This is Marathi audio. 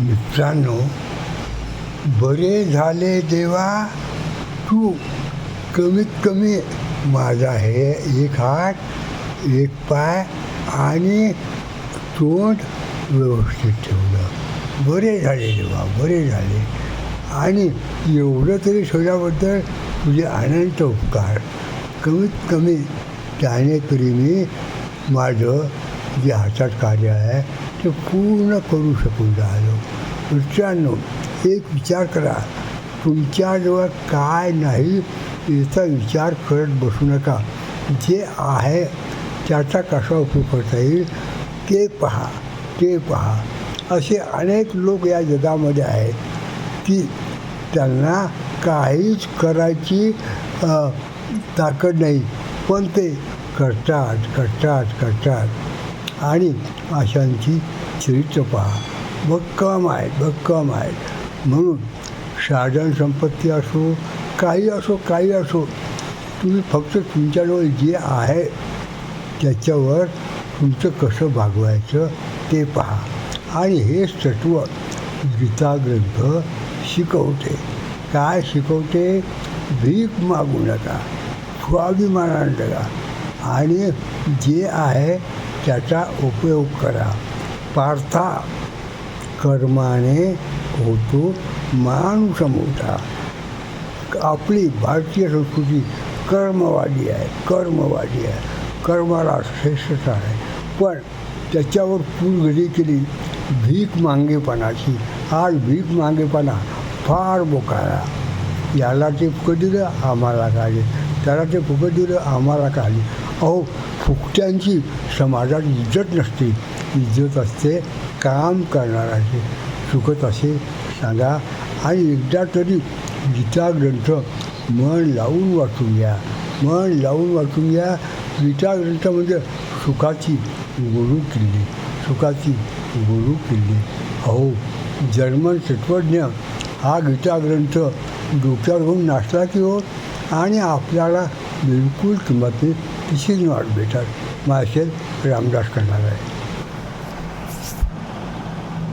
मित्रांनो बरे झाले देवा. तू कमीत कमी माझा हे एक हात एक पाय आणि तोंड व्यवस्थित ठेवलं. बरे झाले देवा बरे झाले. आणि एवढं तरी ठेवल्याबद्दल तुझे अनंत उपकार. कमीत कमी त्याने तरी मी माझं जे हातात कार्य आहे ते पूर्ण करू शकून राहिलो. मित्रांनो एक विचार करा. तुमच्याजवळ काय नाही याचा विचार करत बसू नका. जे आहे त्याचा कसा उपयोग करता येईल ते पहा ते पहा. असे अनेक लोक या जगामध्ये आहेत की त्यांना काहीच करायची ताकद नाही. पण ते करतात करतात करतात. आणि अशांची चरित्र पहा. भक्कम आहेत भक्कम आहेत. म्हणून साधन संपत्ती असो काही असो काही असो तुम्ही फक्त तुमच्याजवळ जे आहे त्याच्यावर तुमचं कसं भागवायचं ते पहा. आणि हेच तत्व गीता ग्रंथ शिकवते. काय शिकवते? भीक मागू नका स्वाभिमानानं जगा. आणि जे आहे त्याचा उपयोग करा. पार्था कर्माने होतो माणूस मोठा. आपली भारतीय संस्कृती कर्मवादी आहे कर्मवादी आहे. कर्माला श्रेष्ठता आहे. पण त्याच्यावर फुलगडी केली भीक मागेपणाची. आज भीक मागेपणा फार बोकाळा. याला ते कधी आम्हाला काढले त्याला ते फुकट दिलं आम्हाला काढले अहो फुकट्यांची समाजात इज्जत नसते. इज्जत असते काम करणाराची चुकत असे सांगा. आणि एकदा तरी गीता ग्रंथ मन लावून वाचून घ्या. मन लावून वाचून घ्या. गीता ग्रंथ म्हणजे सुखाची गुरु किल्ली. सुखाची गुरु किल्ली. अहो जर्मन तत्त्वज्ञ हा गीता ग्रंथ डोक्यावर घेऊन नाचला की हो? आणि आपल्याला बिलकुल किंमत नाही वाट भेटत मासेल रामदास करणार आहे.